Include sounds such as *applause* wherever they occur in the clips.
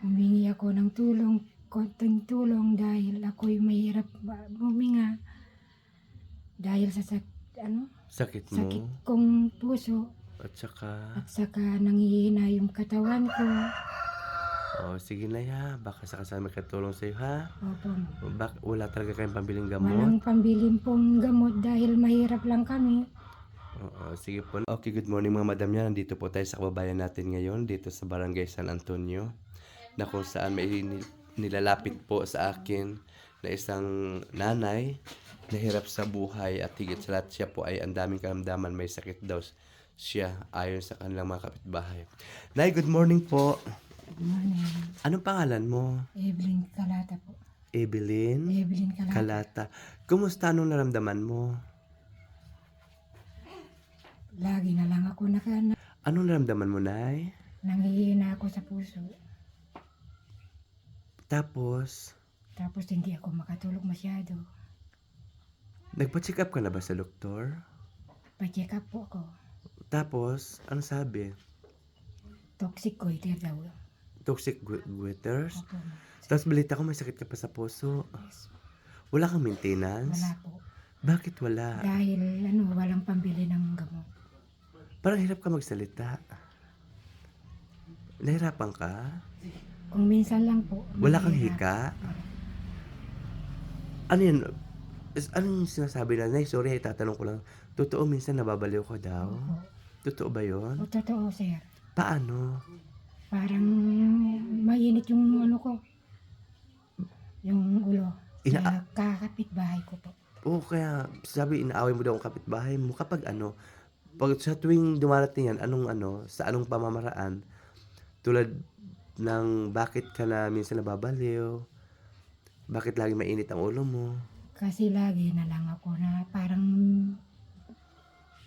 Humingi ako ng tulong, konting tulong dahil ako'y mahirap huminga. Dahil sa sak, ano, Sakit mo. sakit kong puso At saka, at saka nangihina yung katawan ko. oh, sige na ya. Baka sakasama makatulong sa'yo, ha? Opo. Bak wala talaga kayong pambiling gamot? Walang pambiling pong gamot dahil mahirap lang kami. Oo, sige po. Okay, good morning mga madam yan. Nandito po tayo sa kababayan natin ngayon, dito sa Barangay San Antonio, na kung saan may ni- nilalapit po sa akin na isang nanay na hirap sa buhay at higit sa lahat siya po ay ang daming karamdaman, may sakit daw siya ayon sa kanilang mga kapitbahay. Nay, good morning po. Good morning. Anong pangalan mo? Evelyn Kalata po. Evelyn Evelyn Kalata. Kalata. Kumusta anong naramdaman mo? Lagi na lang ako naka, Anong naramdaman mo, Nay? nangihina ako sa puso. Tapos, Tapos hindi ako makatulog masyado. nagpa-check up ka na ba sa doktor? Pa-check up po ako. Tapos, ano sabi? Toxic goiter daw. Toxic gu- goiters? Opo. Tapos balita ko may sakit ka pa sa puso. Yes. Wala kang maintenance? Wala po. Bakit wala? Dahil ano, walang pambili ng gamot. Parang hirap ka magsalita. Nahirapan ka? Kung minsan lang po. Wala kang hika? Ano yun? Is- Anong sinasabi na? Nay, sorry, tatanong ko lang. Totoo, minsan nababaliw ko daw. Opo. Totoo ba yon? O totoo, sir. Paano? Parang mainit yung ano ko. Yung ulo. Ina- Sa kakapit bahay ko po. Oo, kaya sabi, inaaway mo daw ang kapitbahay mo. Kapag ano, pag sa tuwing dumarating yan, anong ano, sa anong pamamaraan, tulad ng bakit ka na minsan nababaliw, bakit lagi mainit ang ulo mo, Kasi lagi na lang ako na parang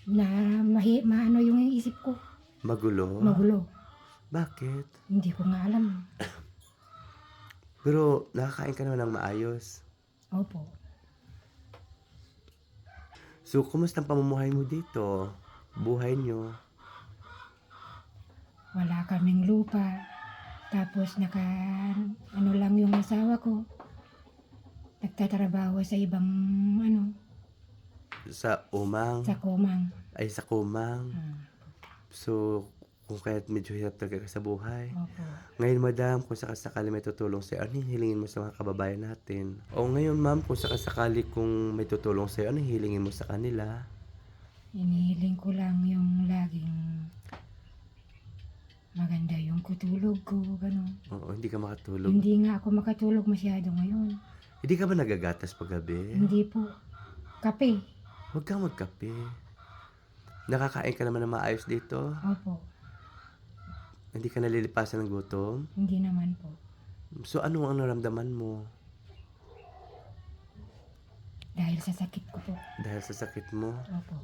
na mahi, maano yung isip ko. magulo. Magulo. Bakit? Hindi ko nga alam. *coughs* Pero nakakain ka naman ng maayos. Opo. So, kumusta ang pamumuhay mo dito? Buhay nyo? Wala kaming lupa. Tapos naka, ano lang yung asawa ko. Nagtatrabaho sa ibang, ano, Sa umang? sa kumang. Ay, sa kumang. Ah, So, kung kaya't medyo hirap talaga ka sa buhay. opo. Ngayon, madam, kung sakasakali may tutulong sa'yo, ano hilingin mo sa mga kababayan natin? O ngayon, ma'am, kung sakasakali kung may tutulong sa'yo, ano hilingin mo sa kanila? Inihiling ko lang yung laging maganda yung kutulog ko, gano'n. Oo, hindi ka makatulog. Hindi nga ako makatulog masyado ngayon. Hindi ka ba nagagatas paggabi? Hindi po. Kape. Huwag kang magkape. Nakakain ka naman ng maayos dito? Opo. Hindi ka nalilipasan ng gutom? Hindi naman po. So, ano ang naramdaman mo Dahil sa sakit ko po. dahil sa sakit mo? Opo.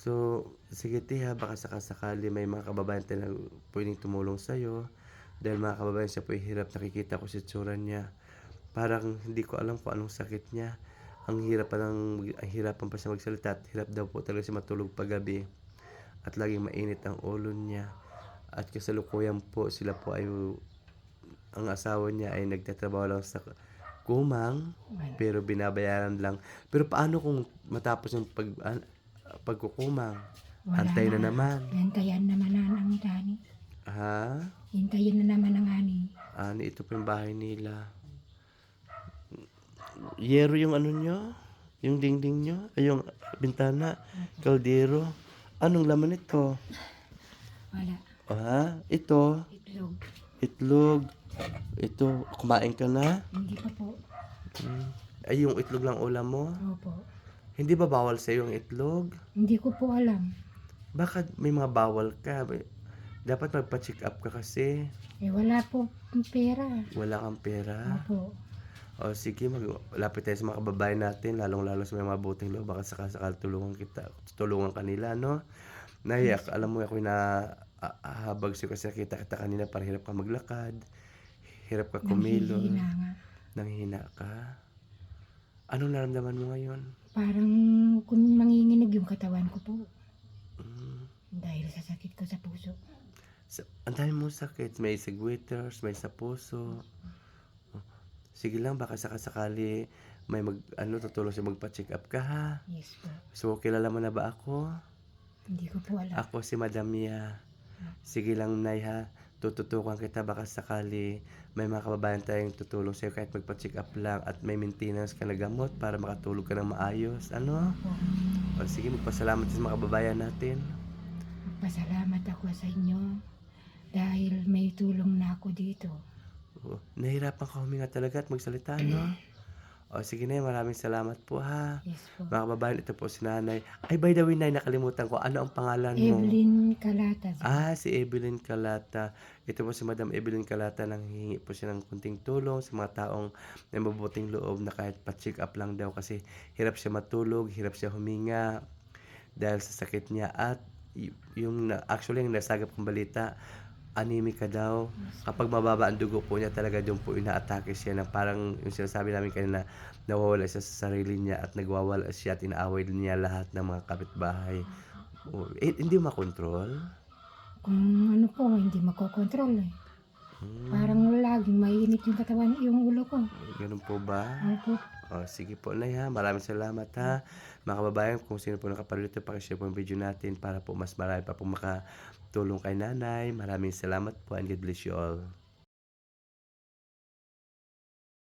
So, sige tiha, baka sakasakali may mga kababayan tayo na pwedeng tumulong sa'yo. Dahil mga kababayan siya po hirap nakikita ko si tsura niya. Parang hindi ko alam kung anong sakit niya. Ang hirap pa ng, ang hirapan pa siya magsalita at hirap daw po talaga siya matulog paggabi. At laging mainit ang ulo niya. At kasalukuyan po sila po ay ang asawa niya ay nagtatrabaho lang sa kumang pero binabayaran lang. Pero paano kung matapos yung pag pagkukumang? wala Antay na naman. Hintayan naman na ang tani. Ha? Hintayin na naman ang ani. Ano ito pa yung bahay nila? Yero yung ano nyo? Yung dingding nyo? Ay, yung bintana? Kaldero? Anong laman ito? Wala. Ha? Ito? Itlog. Itlog? Ito, kumain ka na? Hindi pa po. Hmm. Ay, yung itlog lang ulam mo? Opo. Hindi ba bawal sa yung itlog? Hindi ko po alam. Bakit may mga bawal ka? Dapat magpa-check up ka kasi Eh wala po pera. wala kang pera. Opo. O sige, maglapit tayo sa mga kababayan natin, lalong-lalo sa may mabuting loob, baka sakasakal tulungan kita, tulungan kanila, no? Naiyak, alam mo ako na habag siya kasi kita kita kanina para hirap ka maglakad, hirap ka kumilo, Nanghihina nga. nanghina ka. Anong naramdaman mo ngayon? Parang kung manginginig yung katawan ko po. Mm. Dahil sa sakit ko sa puso. Sa ang dami mong sakit, may sigwitters, may sa puso. Oh, sige lang baka saka-sakali may mag-ano tutulong sa'yo magpa-check-up ka, ha. Yes po. So, kilala mo na ba ako? Hindi ko po alam. Ako si Madam Mia. Sige lang, Nay, ha. Tututukan kita baka sakali may mga kababayan tayong tutulong sa'yo kahit magpa-check up lang at may maintenance ka na gamot para makatulog ka ng maayos. Ano? O, sige, magpasalamat sa mga kababayan natin. Pasalamat ako sa inyo dahil may tulong na ako dito. O, nahirapan ka huminga talaga at magsalita, no? *clears throat* O, sige, Nay, maraming salamat po, ha. Yes po. Mga kababayan, ito po si Nanay. Ay, by the way, Nay, nakalimutan ko. Ano ang pangalan mo? Evelyn Calata. Ah, si Evelyn Calata. Ito po si Madam Evelyn Calata nang hingi po siya ng kunting tulong sa mga taong may mabuting loob na kahit pa-check up lang daw kasi hirap siya matulog, hirap siya huminga dahil sa sakit niya at y- yung na, actually yung nasagap kong balita anemic ka daw. Kapag mababa ang dugo po niya talaga doon po inaatake siya na parang yung sinasabi namin kanina nawawala siya sa sarili niya at nagwawala siya at inaaway niya lahat ng mga kapitbahay. Oh, eh, hindi makontrol. Kung ano po, hindi makokontrol eh. Hmm. Parang laging mainit yung katawan, yung ulo ko. Ganun po ba? Ano po? O, sige po na ha. Maraming salamat ha. Mga kababayan, kung sino po nakapanood ito, pakishare po ang video natin para po mas marami pa po makatulong kay nanay. Maraming salamat po and God bless you all.